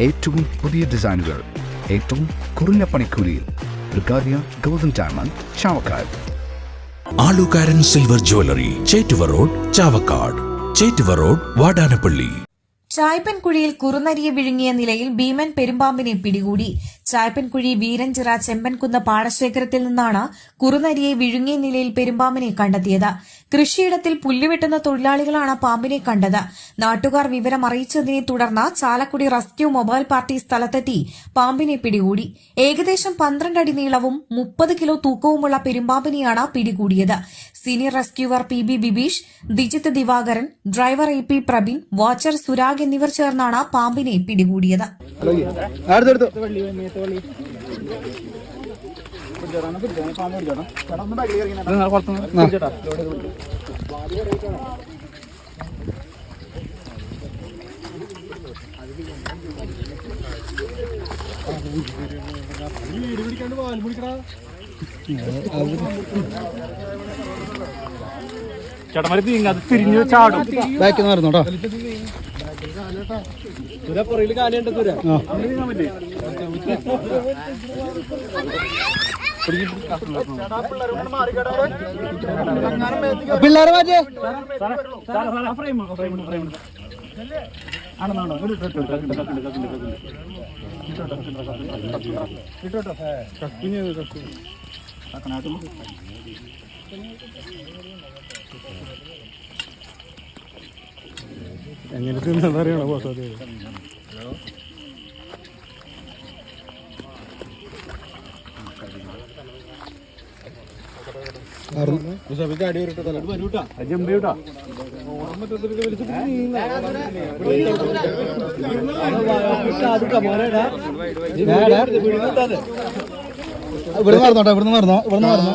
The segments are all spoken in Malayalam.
ഏറ്റവും പുതിയ ഡിസൈനുകൾ ഏറ്റവും കുറഞ്ഞ പണിക്കൂലിയിൽ golden diamond Chavakkad. Alukkaran silver jewellery Chettuva road Chavakkad. Chettuva road Vadanappally. ചായ്പൻകുഴിയിൽ കുറുനരിയെ വിഴുങ്ങിയ നിലയിൽ ഭീമൻ പെരുമ്പാമ്പിനെ പിടികൂടി. ചായ്പൻകുഴി വീരഞ്ചിറ ചെമ്പൻകുന്ന് പാടശേഖരത്തിൽ നിന്നാണ് കുറുനരിയെ വിഴുങ്ങിയ നിലയിൽ പെരുമ്പാമ്പിനെ കണ്ടെത്തിയത്. കൃഷിയിടത്തിൽ പുല്ലുവെട്ടുന്ന തൊഴിലാളികളാണ് പാമ്പിനെ കണ്ടത്. നാട്ടുകാർ വിവരം അറിയിച്ചതിനെ തുടർന്ന് ചാലക്കുടി റെസ്ക്യൂ മൊബൈൽ പാർട്ടി സ്ഥലത്തെത്തി പാമ്പിനെ പിടികൂടി. ഏകദേശം പന്ത്രണ്ട് അടി നീളവും മുപ്പത് കിലോ തൂക്കവുമുള്ള പെരുമ്പാമ്പിനെയാണ് പിടികൂടിയത്. Senior rescuer P B Bibeesh Dijith Divakaran driver A P Prabeen watcher Surag എന്നിവർ ചേർന്നാണ് പാമ്പിനെ പിടികൂടിയത്. ചേട്ടന്മാര് തീങ്ങ അത് തിരിഞ്ഞു ചാടും. കേട്ടോ പിള്ളേരെ ആണെന്നാണോ എങ്ങനെ തിന്നറിയണോ ബോസ് അത്. ഇവിടെ നടന്നോട്ടോ ഇവിടെ നടന്നോ ഇവിടെ നടന്നോ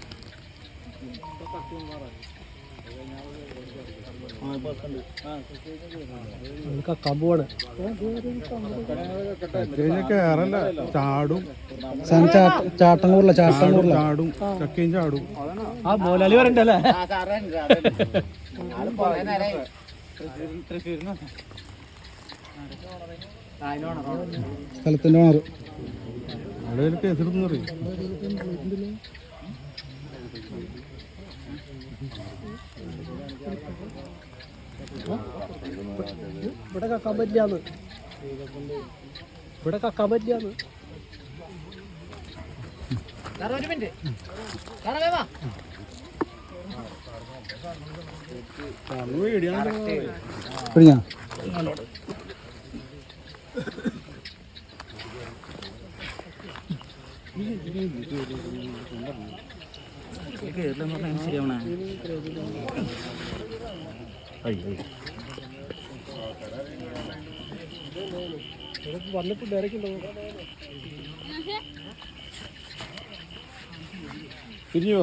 കമ്പോട് കേറല്ല ചാടും. ചാട്ടം കൂടില്ല ചാട്ടം കൂടില്ല ചാടും ചക്കയും ചാടും. ആ മോലാലി പറയണ്ടല്ലേ? സ്ഥലത്തിന്റെ ഓണർ അവിടെ കേസെടുത്തു പറയും ഇവിടെ കക്കാൻ പറ്റില്ലാന്ന്. ഇവിടെ കക്കാൻ പറ്റില്ലാന്ന്. പിടിഞ്ഞാ വന്നിട്ട് ഡയറക്റ്റ് ഉണ്ടോ പിരിഞ്ഞോ?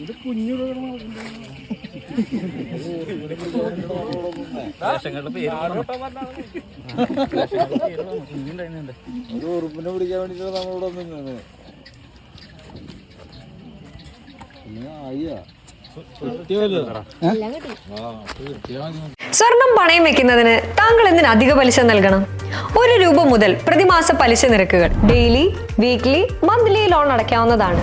ഇത് കുഞ്ഞു ഉറുപ്പിനെ പിടിക്കാൻ വേണ്ടിട്ടാണ് നമ്മളിവിടെ നിന്നത് സ്വർണം പണയം വെക്കുന്നതിന് താങ്കൾ എന്തിന് അധിക പലിശ നൽകണം? ഒരു രൂപ മുതൽ പ്രതിമാസ പലിശ നിരക്കുകൾ ഡെയിലി വീക്ക്ലി മന്ത്ലി ലോൺ അടയ്ക്കാവുന്നതാണ്.